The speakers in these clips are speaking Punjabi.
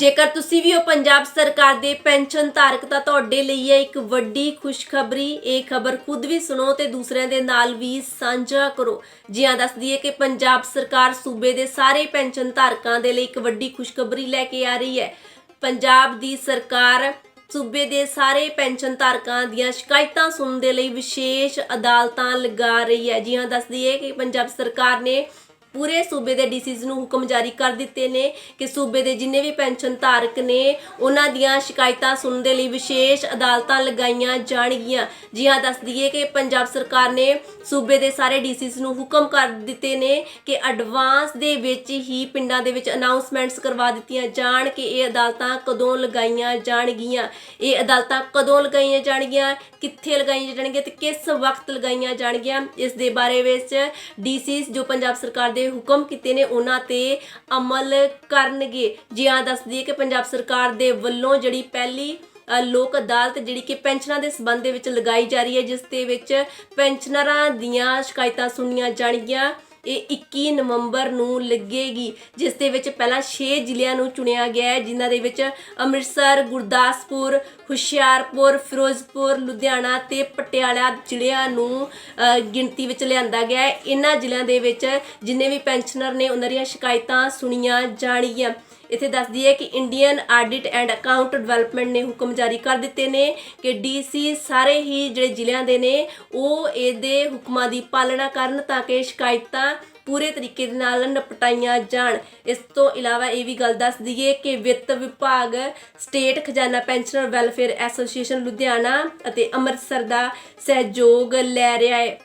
ਜੇਕਰ ਤੁਸੀਂ ਵੀ ਹੋ ਪੰਜਾਬ ਸਰਕਾਰ ਦੇ ਪੈਨਸ਼ਨ ਧਾਰਕ ਤਾਂ ਤੁਹਾਡੇ ਲਈ ਹੈ ਇੱਕ ਵੱਡੀ ਖੁਸ਼ਖਬਰੀ, ਇਹ ਖਬਰ ਖੁਦ ਵੀ ਸੁਣੋ ਤੇ ਦੂਸਰਿਆਂ ਦੇ ਨਾਲ ਵੀ ਸਾਂਝਾ ਕਰੋ। ਜੀ ਹਾਂ ਦੱਸ ਦਈਏ ਕਿ ਪੰਜਾਬ ਸਰਕਾਰ ਸੂਬੇ ਦੇ ਸਾਰੇ ਪੈਨਸ਼ਨ ਧਾਰਕਾਂ ਦੇ ਲਈ ਇੱਕ ਵੱਡੀ ਖੁਸ਼ਖਬਰੀ ਲੈ ਕੇ ਆ ਰਹੀ ਹੈ। ਪੰਜਾਬ ਦੀ ਸਰਕਾਰ ਸੂਬੇ ਦੇ ਸਾਰੇ ਪੈਨਸ਼ਨ ਧਾਰਕਾਂ ਦੀਆਂ ਸ਼ਿਕਾਇਤਾਂ ਸੁਣਨ ਦੇ ਲਈ ਵਿਸ਼ੇਸ਼ ਅਦਾਲਤਾਂ ਲਗਾ ਰਹੀ ਹੈ। ਜੀ ਹਾਂ ਦੱਸ ਦਈਏ ਕਿ ਪੰਜਾਬ ਸਰਕਾਰ ਨੇ ਪੂਰੇ ਸੂਬੇ ਦੇ ਡੀਸੀਜ਼ ਨੂੰ ਹੁਕਮ ਜਾਰੀ ਕਰ ਦਿੱਤੇ ਨੇ ਕਿ ਸੂਬੇ ਦੇ ਜਿੰਨੇ ਵੀ ਪੈਨਸ਼ਨ ਧਾਰਕ ਨੇ, ਉਹਨਾਂ ਦੀਆਂ ਸ਼ਿਕਾਇਤਾਂ ਸੁਣਨ ਦੇ ਲਈ ਵਿਸ਼ੇਸ਼ ਅਦਾਲਤਾਂ ਲਗਾਈਆਂ ਜਾਣਗੀਆਂ। ਜੀ ਹਾਂ, ਦੱਸ ਦਈਏ ਕਿ ਪੰਜਾਬ ਸਰਕਾਰ ਨੇ ਸੂਬੇ ਦੇ ਸਾਰੇ ਡੀਸੀਜ਼ ਨੂੰ ਹੁਕਮ ਕਰ ਦਿੱਤੇ ਨੇ ਕਿ ਐਡਵਾਂਸ ਦੇ ਵਿੱਚ ਹੀ ਪਿੰਡਾਂ ਦੇ ਵਿੱਚ ਅਨਾਉਂਸਮੈਂਟਸ ਕਰਵਾ ਦਿੱਤੀਆਂ ਜਾਣ ਕਿ ਇਹ ਅਦਾਲਤਾਂ ਕਦੋਂ ਲਗਾਈਆਂ ਜਾਣਗੀਆਂ। ਇਹ ਅਦਾਲਤਾਂ ਕਦੋਂ ਲਗਾਈਆਂ ਜਾਣਗੀਆਂ, ਕਿੱਥੇ ਲਗਾਈਆਂ ਜਾਣਗੀਆਂ ਤੇ ਕਿਸ ਵਕਤ ਲਗਾਈਆਂ ਜਾਣਗੀਆਂ, ਇਸ ਦੇ ਬਾਰੇ ਵਿੱਚ ਡੀਸੀਜ਼ ਜੋ ਪੰਜਾਬ ਸਰਕਾਰ ਦੇ ਹੁਕਮ ਕੀਤੇ ਨੇ ਉਹਨਾਂ ਤੇ ਅਮਲ ਕਰਨਗੇ। ਜੀ ਹਾਂ ਦੱਸ ਕਿ ਪੰਜਾਬ ਸਰਕਾਰ ਦੇ ਵੱਲੋਂ ਜਿਹੜੀ ਪਹਿਲੀ ਅ, ਲੋਕ ਅਦਾਲਤ ਜਿਹੜੀ ਕਿ ਪੈਨਸ਼ਨਾਂ ਦੇ ਸਬੰਧ ਦੇ ਵਿੱਚ ਲਗਾਈ ਜਾ ਰਹੀ ਹੈ ਜਿਸ ਦੇ ਵਿੱਚ ਪੈਨਸ਼ਨਰਾਂ ਦੀਆਂ ਸ਼ਿਕਾਇਤਾਂ ਸੁਣੀਆਂ ਜਾਣਗੀਆਂ। ਇਹ 21 ਨਵੰਬਰ ਨੂੰ ਲੱਗੇਗੀ, ਜਿਸ ਦੇ ਵਿੱਚ ਪਹਿਲਾਂ 6 ਜ਼ਿਲ੍ਹਿਆਂ ਨੂੰ ਚੁਣਿਆ ਗਿਆ ਹੈ, ਜਿਨ੍ਹਾਂ ਦੇ ਵਿੱਚ ਅੰਮ੍ਰਿਤਸਰ, ਗੁਰਦਾਸਪੁਰ, ਹੁਸ਼ਿਆਰਪੁਰ, ਫਿਰੋਜ਼ਪੁਰ, ਲੁਧਿਆਣਾ ਤੇ ਪਟਿਆਲਾ ਜ਼ਿਲ੍ਹਿਆਂ ਨੂੰ ਗਿਣਤੀ ਵਿੱਚ ਲਿਆਂਦਾ ਗਿਆ ਹੈ। ਇਹਨਾਂ ਜ਼ਿਲ੍ਹਿਆਂ ਦੇ ਵਿੱਚ ਜਿੰਨੇ ਵੀ ਪੈਨਸ਼ਨਰ ਨੇ, ਉਹਨਾਂ ਦੀਆਂ ਸ਼ਿਕਾਇਤਾਂ ਸੁਣੀਆਂ ਜਾਣਗੀਆਂ। ਇੱਥੇ ਦੱਸਦੀ ਹੈ ਕਿ Indian audit and account development ਨੇ ਹੁਕਮ ਜਾਰੀ ਕਰ ਦਿੱਤੇ ਨੇ ਕਿ ਡੀਸੀ ਸਾਰੇ ਹੀ ਜਿਹੜੇ ਜ਼ਿਲ੍ਹਿਆਂ ਦੇ ਨੇ, ਉਹ ਇਹਦੇ ਹੁਕਮਾਂ ਦੀ ਪਾਲਣਾ ਕਰਨ ਤਾਂ ਕਿ ਸ਼ਿਕਾਇਤਾਂ ਪੂਰੇ ਤਰੀਕੇ ਦੇ ਨਾਲ ਨਿਪਟਾਈਆਂ ਜਾਣ। ਇਸ ਤੋਂ ਇਲਾਵਾ ਇਹ ਵੀ ਗੱਲ ਦੱਸ ਦਈਏ ਕਿ ਵਿੱਤ ਵਿਭਾਗ, ਸਟੇਟ ਖਜ਼ਾਨਾ ਪੈਨਸ਼ਨਰ ਵੈਲਫੇਅਰ ਐਸੋਸੀਏਸ਼ਨ ਲੁਧਿਆਣਾ ਅਤੇ ਅੰਮ੍ਰਿਤਸਰ ਦਾ ਸਹਿਯੋਗ ਲੈ ਰਿਹਾ ਹੈ।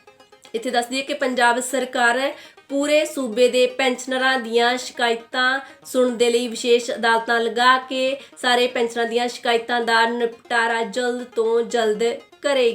ਇੱਥੇ ਦੱਸ ਦਈਏ ਕਿ ਪੰਜਾਬ ਸਰਕਾਰ ਪੂਰੇ ਸੂਬੇ ਦੇ ਪੈਨਸ਼ਨਰਾਂ ਦੀਆਂ ਸ਼ਿਕਾਇਤਾਂ ਸੁਣਨ ਦੇ ਲਈ ਵਿਸ਼ੇਸ਼ ਅਦਾਲਤਾਂ ਲਗਾ ਕੇ ਸਾਰੇ ਪੈਨਸ਼ਨਰਾਂ ਦੀਆਂ ਸ਼ਿਕਾਇਤਾਂ ਦਾ ਨਿਪਟਾਰਾ ਜਲਦ ਤੋਂ ਜਲਦ ਕਰੇਗੀ।